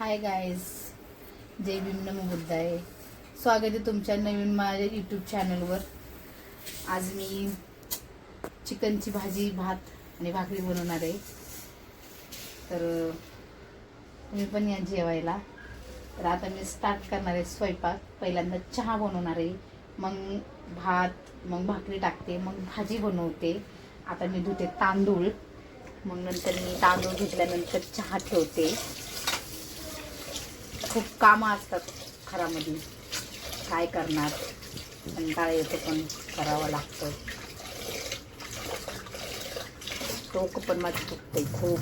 Hi guys जय भीम नम बुद्धाय. स्वागत आहे तुमच्या नवीन माझ्या यूट्यूब चॅनलवर आज मी चिकनची भाजी भात आणि भाकरी बनवणार आहे. तर तुम्ही पण या जेवायला. तर आता मी स्टार्ट करणार आहे स्वयंपाक. पहिल्यांदा चहा बनवणार आहे. मग भात मग भाकरी टाकते मग भाजी बनवते. आता मी धुते तांदूळ. मग नंतर मी तांदूळ घेतल्यानंतर चहा ठेवते. खूप कामं असतात घरामध्ये. काय करणार? कंटाळा येतो पण करावं लागतं. टोक पण माझं दुखतंय खूप.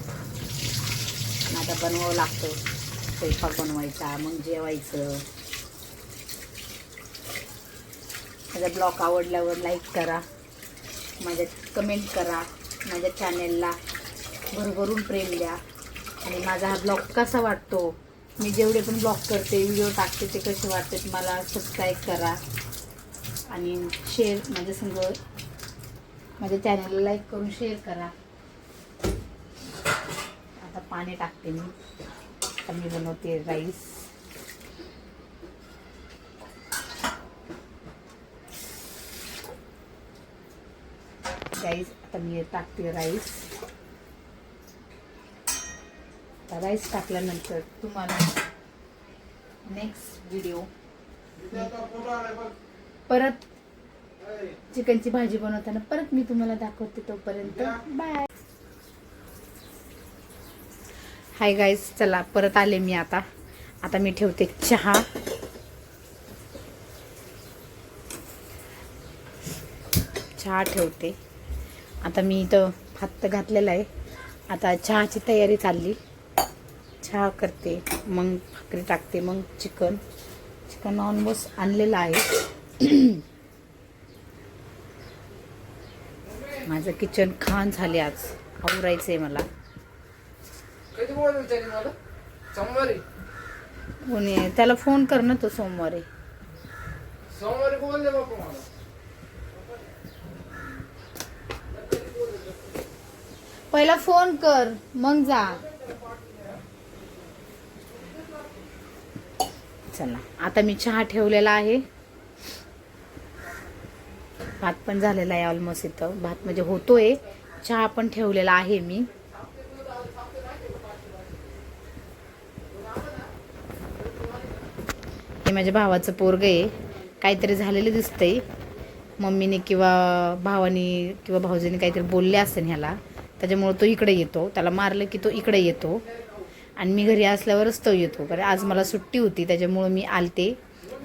आता बनवावं लागतं. स्वयंपाक बनवायचा मग जेवायचं. माझा ब्लॉग आवडल्यावर लाईक करा. माझ्या कमेंट करा. माझ्या चॅनेलला भरभरून प्रेम द्या. आणि माझा हा ब्लॉग कसा वाटतो? मी जेवढे पण ब्लॉग करते व्हिडिओ टाकते ते कसे वाटते मला सबस्क्राईब करा. आणि शेअर म्हणजे माझ्या संग माझ्या चॅनलला लाईक करून शेअर करा. आता पाणी टाकते मी. आता मी बनवते राईस राईस आता मी टाकते राईस आता राईस टाकल्यानंतर तुम्हाला नेक्स्ट व्हिडिओ परत चिकनची भाजी बनवताना परत मी तुम्हाला दाखवते तोपर्यंत. बाय हाय गाईज चला परत आले मी आता. आता मी ठेवते चहा. चहा ठेवते. आता मी इथं भात घातलेला आहे. आता चहाची तयारी चालली. चहा करते मग भाकरी टाकते मग चिकन. चिकन ऑलमोस्ट आणलेलं आहे. माझं किचन खान झाले आज. आवरायचं आहे मला? कोणी त्याला फोन कर ना तो सोमवारी. सोमवारी पहिला फोन कर मग जा. चला. आता मी चहा ठेवलेला आहे. भात पण झालेला आहे ऑलमोस्ट इथं. भात म्हणजे होतोय. चहा पण ठेवलेला आहे मी. हे माझ्या भावाचं पोरग आहे. काहीतरी झालेलं दिसतंय. मम्मीने किंवा भावानी किंवा भाऊजीने काहीतरी बोलले असेल ह्याला. त्याच्यामुळं तो इकडे येतो. त्याला मारलं की तो इकडे येतो. आणि मी घरी असल्यावरच तो येतो. कारण आज मला सुट्टी होती त्याच्यामुळं मी आलते.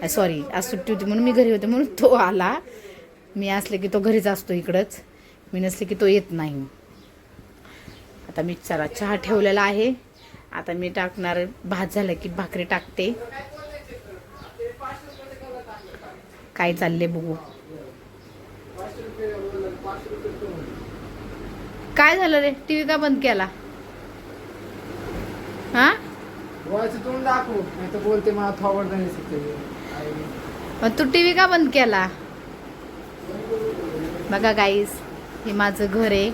सॉरी आज सुट्टी होती म्हणून मी घरी होते म्हणून तो आला. मी असले की तो घरीच असतो इकडंच. मी नसले की तो येत नाही. आता मी चला चहा ठेवलेला आहे. आता मी टाकणार भात झालं की भाकरी टाकते. काय चालले बघू. काय झालं रे? टीव्ही का बंद केला? हा? व्हायचं तोंड दाखवू नाही तर बोलते मला थोबड नाही शिकते मग तू टीव्ही का बंद केला? बघा गाईस हे माझं घर आहे.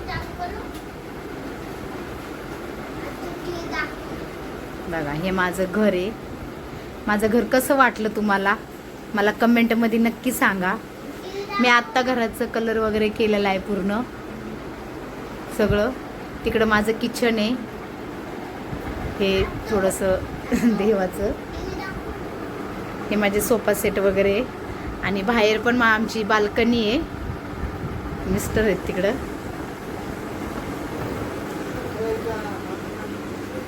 बघा हे माझं घर आहे. माझं घर कसं वाटलं तुम्हाला? मला कमेंटमध्ये नक्की सांगा. मी आत्ता घराचं कलर वगैरे केलेलं आहे पूर्ण. सगळं. तिकडं माझं किचन आहे. हे थोडंसं देवाचं. हे माझे सोफा सेट वगैरे. आणि बाहेर पण मग आमची बाल्कनी आहे. मिस्टर आहेत तिकडं.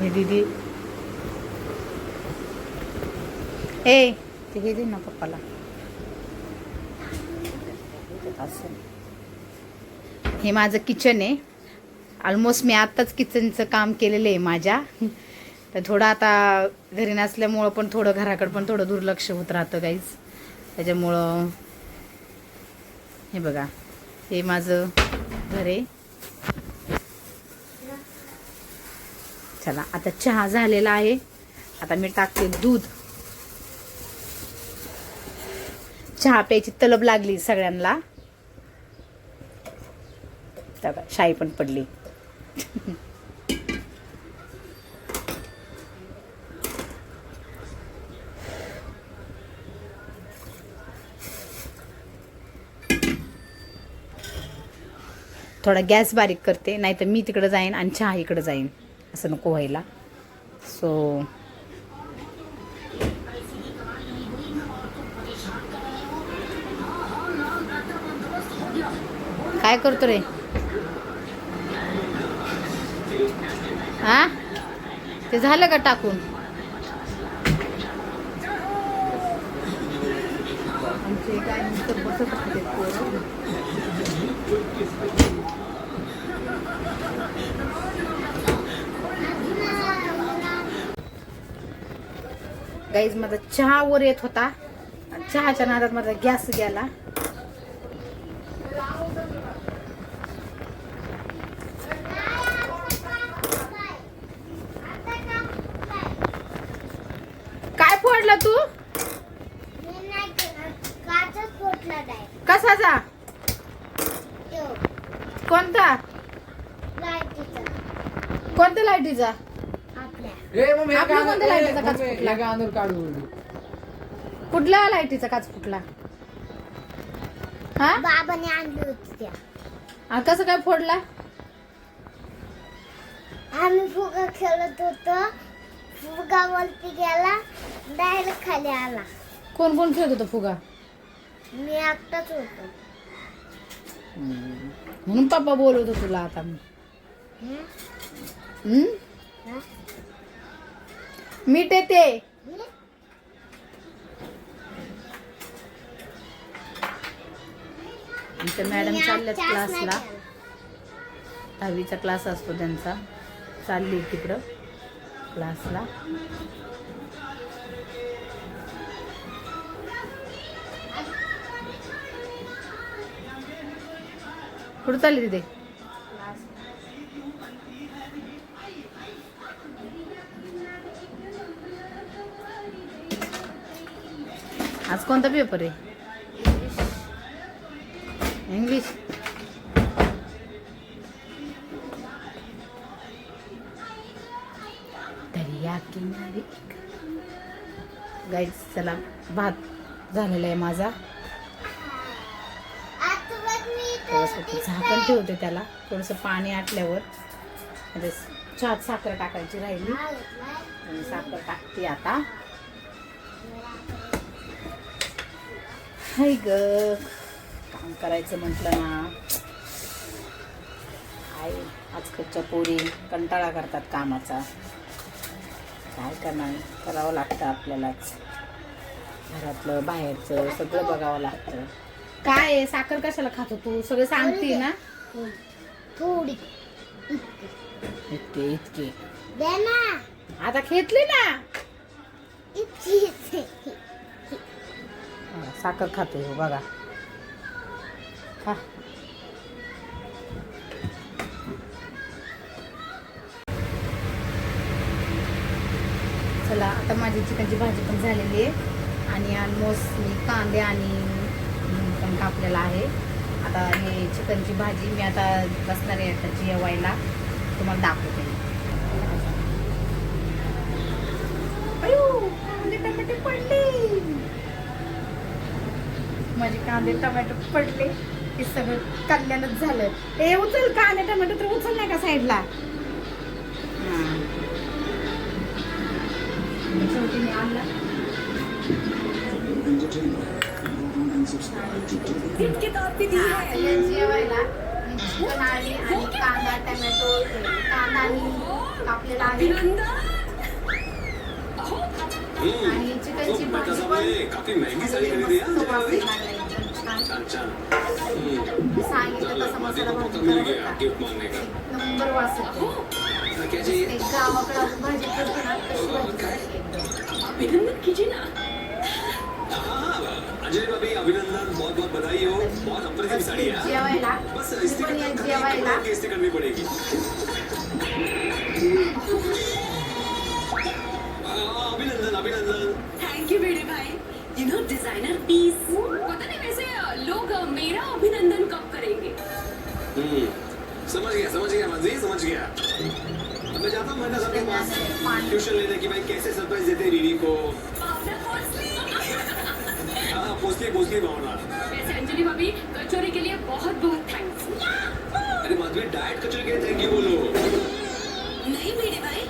हे दीदी. ए ते हे दे ना पप्पाला. असं. हे माझं किचन आहे. ऑलमोस्ट मी आत्ताच किचनचं काम केलेलं आहे माझ्या. तर थोडं आता घरी नसल्यामुळं पण थोडं घराकडं पण थोडं दुर्लक्ष होत राहतं काहीच त्याच्यामुळं हे बघा हे माझं घर आहे. चला आता चहा झालेला आहे. आता मी टाकते दूध. चहा प्यायची तलब लागली सगळ्यांना. शाई पण पडली. थोडा गॅस बारीक करते नाही तर मी तिकडं जाईन आणि चहा इकडं जाईन. असं नको व्हायला. सो काय करतो रे? हा ते झालं का टाकून? आमचे काय बसत गाईज माझा चहा वर येत होता. चहाच्या नादात माझा गॅस गेला. काय फोडला तू. कसाचा कोणता. कोणत्या लाईटीचा आपल्या. ए मग ह्या आपलं कोणत्या लाईटीचा काच फुटला? ह्या गाणं काढू कुठल्या लाईटीचा काच फुटला? हा? बाबाने आणली होती त्या. कसं काय फोडला? आम्ही फुगा खेळत होतो. फुगा वरती गेला डायरेक्ट खाली आला. कोण कोण खेळत होतं फुगा? मी एकटाच होतो. म्हणून पप्पा बोलवतो तुला आता. हं? हम्म? हं? मीठ येते? आमच्या मॅडम चालल्यात क्लासला. दहावीचा क्लास असतो त्यांचा चालली तिकडं क्लासला कुठं चालली तिथे आज कोणता पेपर आहे? इंग्लिश दर्या किनारी. गाईच चला भात झालेला आहे माझा. थोडंसं झाकण ठेवते त्याला. थोडंसं पाणी आटल्यावर. म्हणजे छात साखर टाकायची राहिली. आणि साखर टाकते आता. हाय ग. काम करायचं म्हटलं ना. आई आजकालच्या पोरी कंटाळा करतात कामाचा. काय करणार? करावं लागतं आपल्यालाच. घरातलं बाहेरचं सगळं बघावं लागतं. काय आहे? साखर कशाला खातो तू? सगळं सांगते ना. थोडी. इतके इतके. आता घेतली ना. साखर खातोय हो बघा. खा. चला आता माझी चिकनची भाजी पण झालेली आहे. आणि ऑलमोस्ट मी कांदे आणि पण कापलेला आहे. आता हे चिकनची भाजी मी आता बसणार आहे आता जेवायला. तुम्हाला दाखवते. माझे कांदे टमॅटो पडले हे सगळं कल्याणच झालं. ए उचल कांदे टमॅटो तर उचल नाही का साईडला? जेवायला आणि आणि कांदा टमॅटो कांदा आणि कापलेला आहे आणि चिकनची भाजी पण मस्त छान सांगितलं तसं मसाला भाजी. नंबर गावाकडे आपण भाजी करतो ना तशी भाजी अभिनंदन कीजिए ना अंजलि भाभी अभिनंदन बहुत बहुत बधाई हो बहुत अप्रतिम साड़ी है? जेवायला बस करनी जेवायला पड़ेगी करनी अभिनंदन डिज़ाइनर पीस। पता नहीं वैसे लोग मेरा अभिनंदन कब करेंगे? हम्म, समझ गया समझ गया मंजी समझ गया। अब मैं जाता हूँ मैं सबके पास। ट्यूशन लेने की भाई कैसे सरप्राइज़ देते हैं रीडी को? हाँ पोस्टली पोस्टली भावना। वैसे अंजलि भाभी कचोरी के लिए बहुत बहुत थैंक्स अरे अपनी डाइट कचरे के लिए थैंक यू बोलो। नहीं मेरे भाई